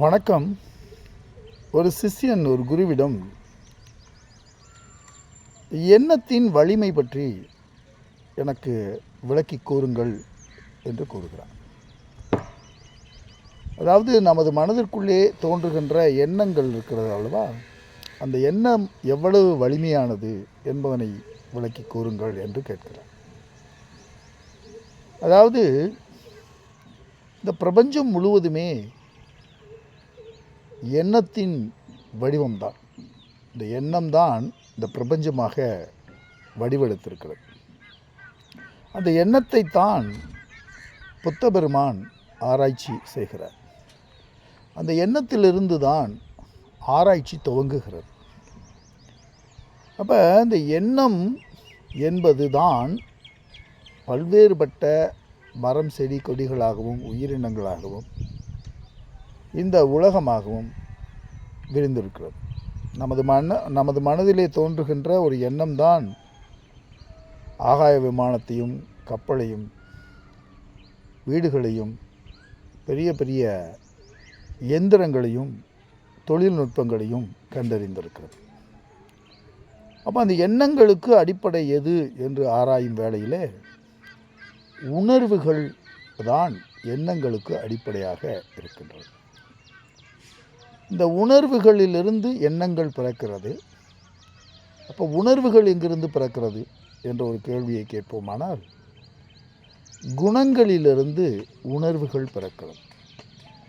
வணக்கம். ஒரு சிஷ்யன் ஒரு குருவிடம் எண்ணத்தின் வலிமை பற்றி எனக்கு விளக்கி கூறுங்கள் என்று கூறுகிறார். அதாவது நமது மனதிற்குள்ளே தோன்றுகின்ற எண்ணங்கள் இருக்கிறது அல்லவா? அந்த எண்ணம் எவ்வளவு வலிமையானது என்பதனை விளக்கி கூறுங்கள் என்று கேட்கிறார். அதாவது இந்த பிரபஞ்சம் முழுவதுமே எண்ணத்தின் வடிவம்தான். இந்த எண்ணம்தான் இந்த பிரபஞ்சமாக வடிவெடுத்திருக்கிறது. அந்த எண்ணத்தை தான் புத்த பெருமான் ஆராய்ச்சி செய்கிறார். அந்த எண்ணத்திலிருந்து தான் ஆராய்ச்சி துவங்குகிறது. அப்போ இந்த எண்ணம் என்பது தான் பல்வேறுபட்ட மரம் செடி கொடிகளாகவும் உயிரினங்களாகவும் இந்த உலகமாகவும் விரிந்திருக்கிறது. நமது மன நமது மனதிலே தோன்றுகின்ற ஒரு எண்ணம்தான் ஆகாய விமானத்தையும் கப்பலையும் வீடுகளையும் பெரிய பெரிய எந்திரங்களையும் தொழில்நுட்பங்களையும் கண்டறிந்திருக்கிறது. அப்போ அந்த எண்ணங்களுக்கு அடிப்படை எது என்று ஆராயும் வேளையிலே உணர்வுகள் தான் எண்ணங்களுக்கு அடிப்படையாக இருக்கின்றது இந்த உணர்வுகளிலிருந்து எண்ணங்கள் பிறக்கிறது. அப்போ உணர்வுகள் எங்கிருந்து பிறக்கிறது என்ற ஒரு கேள்வியை கேட்போமானால் குணங்களிலிருந்து உணர்வுகள் பிறக்கிறது.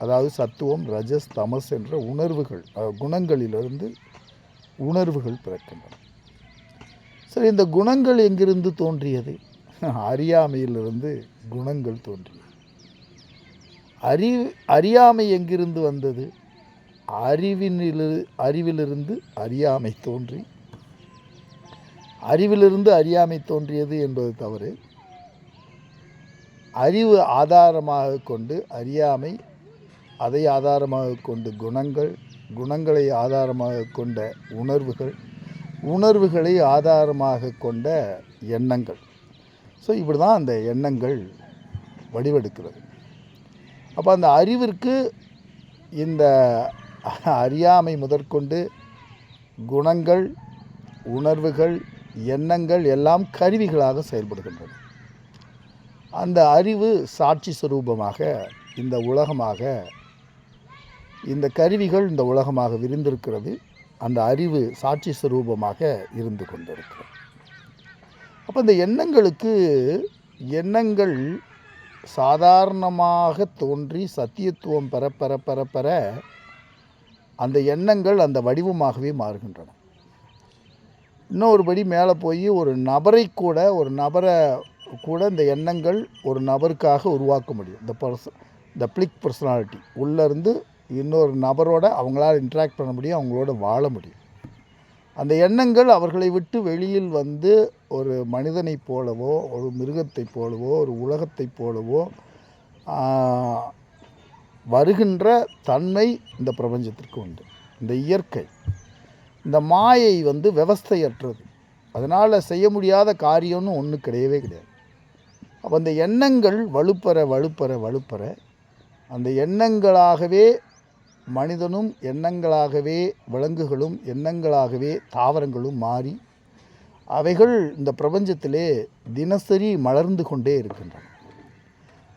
அதாவது சத்துவம் ரஜஸ் தமஸ் என்ற உணர்வுகள் குணங்களிலிருந்து உணர்வுகள் பிறக்கின்றன. சரி இந்த குணங்கள் எங்கிருந்து தோன்றியது? அறியாமையிலிருந்து குணங்கள் தோன்றியது. அறி அறியாமை எங்கிருந்து வந்தது? அறிவினில் அறிவிலிருந்து அறியாமை தோன்றி அறிவிலிருந்து அறியாமை தோன்றியது என்பது தவறு. அறிவு ஆதாரமாக கொண்டு அறியாமை அதை ஆதாரமாக கொண்டு குணங்கள் குணங்களை ஆதாரமாக கொண்ட உணர்வுகள் உணர்வுகளை ஆதாரமாக கொண்ட எண்ணங்கள். ஸோ இப்படி தான் அந்த எண்ணங்கள் வடிவெடுக்கிறது. அப்போ அந்த அறிவிற்கு இந்த அறியாமை முதற்கொண்டு குணங்கள் உணர்வுகள் எண்ணங்கள் எல்லாம் கருவிகளாக செயல்படுகின்றன. அந்த அறிவு சாட்சி சுரூபமாக இந்த உலகமாக இந்த கருவிகள் இந்த உலகமாக விரிந்திருக்கிறது. அந்த அறிவு சாட்சி சுரூபமாக இருந்து கொண்டிருக்கிறது. அப்போ இந்த எண்ணங்களுக்கு எண்ணங்கள் சாதாரணமாக தோன்றி சத்தியத்துவம் பெற பெற பெற பெற அந்த எண்ணங்கள் அந்த வடிவமாகவே மாறுகின்றன. இன்னொருபடி மேலே போய் ஒரு நபரை கூட ஒரு நபரை கூட இந்த எண்ணங்கள் ஒரு நபருக்காக உருவாக்க முடியும். இந்த பர்சன் இந்த பிளிக் பர்சனாலிட்டி. உள்ளேருந்து இன்னொரு நபரோட அவங்களால இன்ட்ராக்ட் பண்ண முடியும் அவங்களோட வாழ முடியும். அந்த எண்ணங்கள் அவர்களை விட்டு வெளியில் வந்து ஒரு மனிதனைப் போலவோ ஒரு மிருகத்தைப் போலவோ ஒரு உலகத்தைப் போலவோ வருகின்ற தன்மை இந்த பிரபஞ்சத்திற்கு உண்டு. இந்த இயற்கை இந்த மாயை வந்து விவஸ்தையற்றது. அதனால் செய்ய முடியாத காரியம்னு ஒன்று கிடையவே கிடையாது. அப்போ அந்த எண்ணங்கள் வலுப்பெற வலுப்பெற வலுப்பெற அந்த எண்ணங்களாகவே மனிதனும் எண்ணங்களாகவே விலங்குகளும் எண்ணங்களாகவே தாவரங்களும் மாறி அவைகள் இந்த பிரபஞ்சத்திலே தினசரி மலர்ந்து கொண்டே இருக்கின்றன.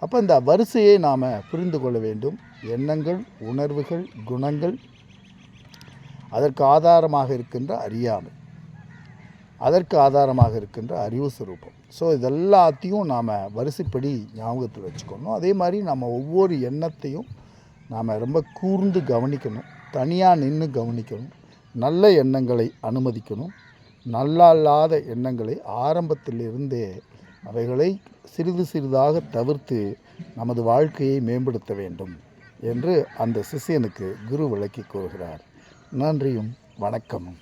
அப்போ இந்த வரிசையை நாம் புரிந்து கொள்ள வேண்டும். எண்ணங்கள் உணர்வுகள் குணங்கள் அதற்கு ஆதாரமாக இருக்கின்ற அறியாமை. அதற்கு ஆதாரமாக இருக்கின்ற அறிவு சுரூபம். ஸோ இதெல்லாத்தையும் நாம் வரிசைப்படி ஞாபகத்தில் வச்சுக்கணும். அதே மாதிரி நம்ம ஒவ்வொரு எண்ணத்தையும் நாம் ரொம்ப கூர்ந்து கவனிக்கணும். தனியாக நின்று கவனிக்கணும். நல்ல எண்ணங்களை அனுமதிக்கணும். நல்லா இல்லாத எண்ணங்களை ஆரம்பத்திலிருந்தே அவைகளை சிறிது சிறிதாக தவிர்த்து நமது வாழ்க்கையை மேம்படுத்த வேண்டும் என்று அந்த சிஷியனுக்கு குரு விளக்கி கூறுகிறார். நன்றியும் வணக்கமும்.